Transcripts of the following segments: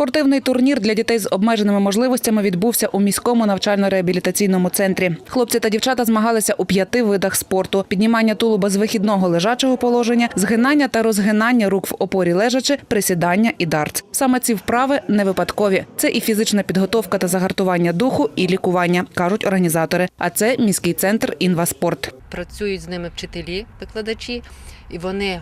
Спортивний турнір для дітей з обмеженими можливостями відбувся у міському навчально-реабілітаційному центрі. Хлопці та дівчата змагалися у п'яти видах спорту: піднімання тулуба з вихідного лежачого положення, згинання та розгинання рук в опорі лежачи, присідання і дартс. Саме ці вправи не випадкові. Це і фізична підготовка та загартування духу, і лікування, кажуть організатори. А це міський центр інваспорт. працюють з ними вчителі, викладачі, і вони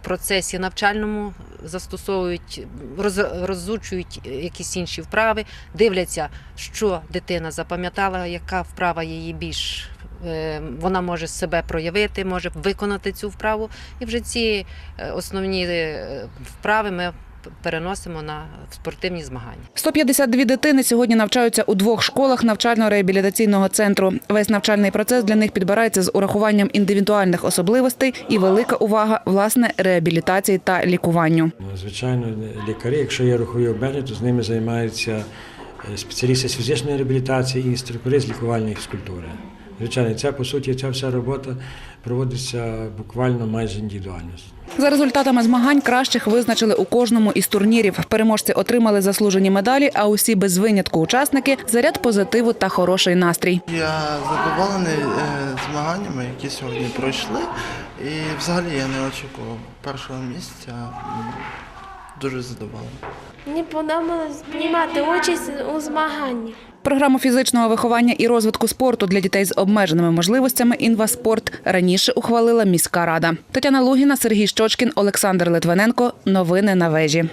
в процесі навчальному застосовують, роз- розучують якісь інші вправи, дивляться, що дитина запам'ятала, яка вправа її більш. е, Вона може себе проявити, може виконати цю вправу, і вже ці е, основні е, вправи ми переносимо на спортивні змагання. 152 дитини сьогодні навчаються у двох школах навчально-реабілітаційного центру. Весь навчальний процес для них підбирається з урахуванням індивідуальних особливостей і велика увага власне реабілітації та лікуванню. Ну, Звичайно, лікарі, якщо є рухові обмеження, то з ними займаються е, спеціалісти з фізичної реабілітації і інструктори з лікувальної фізкультури. Звичайно, ця по суті ця вся робота проводиться буквально майже індивідуально. За результатами змагань кращих визначили у кожному із турнірів. Переможці отримали заслужені медалі, а усі без винятку учасники заряд позитиву та хороший настрій. Я задоволений е, змаганнями, які сьогодні пройшли. І взагалі я не очікував першого місця. Дуже задоволений. Мені подобалось приймати участь у змаганнях. Програму фізичного виховання і розвитку спорту для дітей з обмеженими можливостями «Інваспорт» раніше ухвалила міська рада. Тетяна Лугіна, Сергій Щочкін, Олександр Литвиненко. Новини на вежі.